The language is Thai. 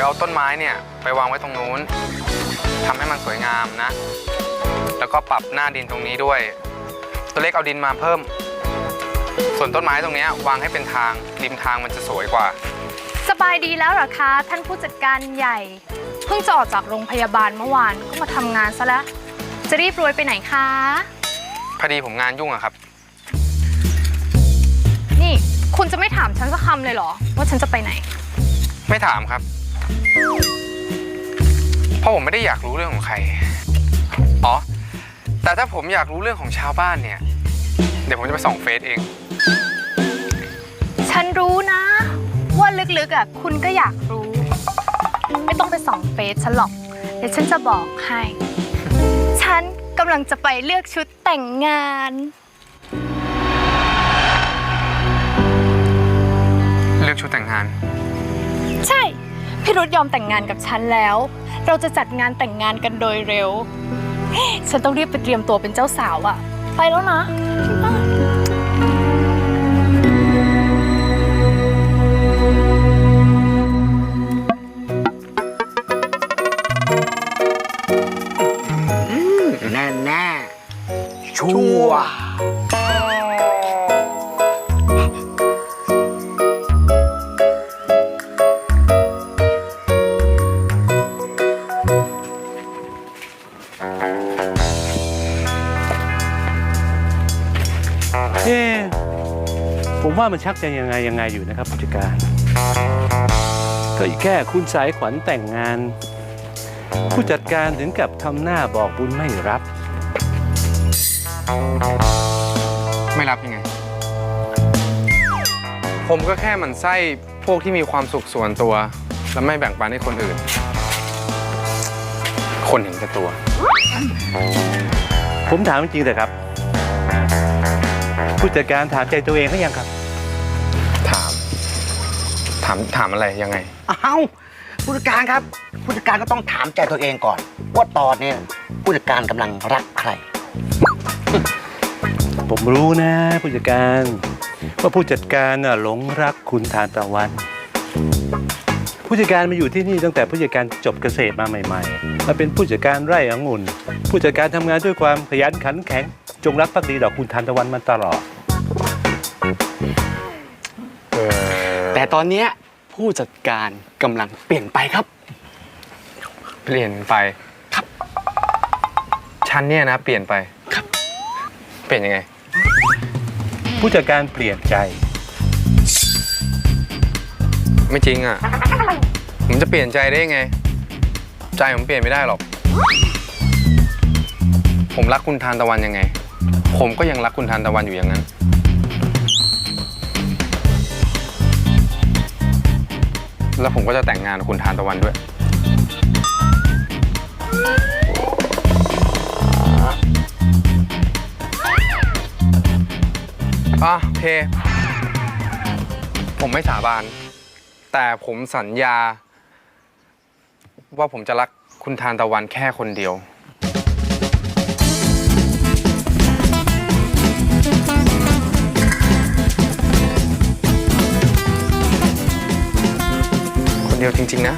ดี๋ยวเอาต้นไม้เนี่ยไปวางไว้ตรงนู้นทำให้มันสวยงามนะ แล้วก็ปรับหน้าดินตรงนี้ด้วย ตัวเล็กเอาดินมาเพิ่ม ส่วนต้นไม้ตรงเนี้ยวางให้เป็นทางริมทางมันจะสวยกว่า สบายดีแล้วเหรอคะ ท่านผู้จัดการใหญ่ เพิ่งจะออกจากโรงพยาบาลเมื่อวานก็มาทำงานซะแล้วจะรีบรวยไปไหนคะพอดีผมงานยุ่งอะครับ นี่คุณจะไม่ถามฉันสักคำเลยเหรอ ว่าฉันจะไปไหน ไม่ถามครับ เพราะผมไม่ได้อยากรู้เรื่องของใคร อ๋อ แต่ถ้าผมอยากรู้เรื่องของชาวบ้านเนี่ย เดี๋ยวผมจะไปส่องเฟซเอง ฉันรู้นะ ว่าลึกๆอะคุณก็อยากรู้ ไม่ต้องไปส่องเฟซฉันหรอก เดี๋ยวฉันจะบอกให้ ฉันกำลังจะไปเลือกชุดแต่งงาน เลือกชุดแต่งงานใช่ พี่รุธยอมแต่งงานกับฉันแล้ว เราจะจัดงานแต่งงานกันโดยเร็ว ฉันต้องรีบไปเตรียมตัวเป็นเจ้าสาวอะไปแล้วนะแน่แน่ชัวร์ เอ๊ะผมว่ามันชักจะยังไงยังไงอยู่นะครับผู้จัดการ ก็อีกแค่คุณสายขวัญแต่งงาน ผู้จัดการถึงกับทำหน้าบอกบุญไม่รับ ไม่รับยังไง ผมก็แค่หมันไส้พวกที่มีความสุขส่วนตัว แล้วไม่แบ่งปันให้คนอื่น คนเห็นแก่ตัว ผมถามจริงๆแต่ครับ ผู้จัดการถามใจตัวเองหรือยังครับ ถาม ถาม ถามอะไรยังไง อ้าวผู้จัดการครับผู้จัดการก็ต้องถามใจตัวเองก่อน ว่าตอนนี้ผู้จัดการกำลังรักใคร ผมรู้นะผู้จัดการ ว่าผู้จัดการน่ะหลงรักคุณทานตะวัน ผู้จัดการมาอยู่ที่นี่ตั้งแต่ผู้จัดการจบเกษตรมาใหม่ๆมาเป็นผู้จัดการไร่องุ่น ผู้จัดการทำงานด้วยความขยันขันแข็ง จงรักภักดีต่อคุณทานตะวันมาตลอด แต่ตอนเนี้ยผู้จัดการกำลังเปลี่ยนไปครับ เปลี่ยนไปครับ ฉันเนี่ยนะ เปลี่ยนไปครับ เปลี่ยนยังไง ผู้จัดการเปลี่ยนใจ ไม่จริงอะ ผมจะเปลี่ยนใจได้ยังไง ใจผมเปลี่ยนไม่ได้หรอก ผมรักคุณทานตะวันยังไง ผมก็ยังรักคุณทานตะวันอยู่อย่างนั้น แล้วผมก็จะแต่งงานกับคุณทานตะวันด้วย อะโอเคผมไม่สาบาน แต่ผมสัญญา ว่าผมจะรักคุณทานตะวันแค่คนเดียว คนเดียวจริง ๆ นะ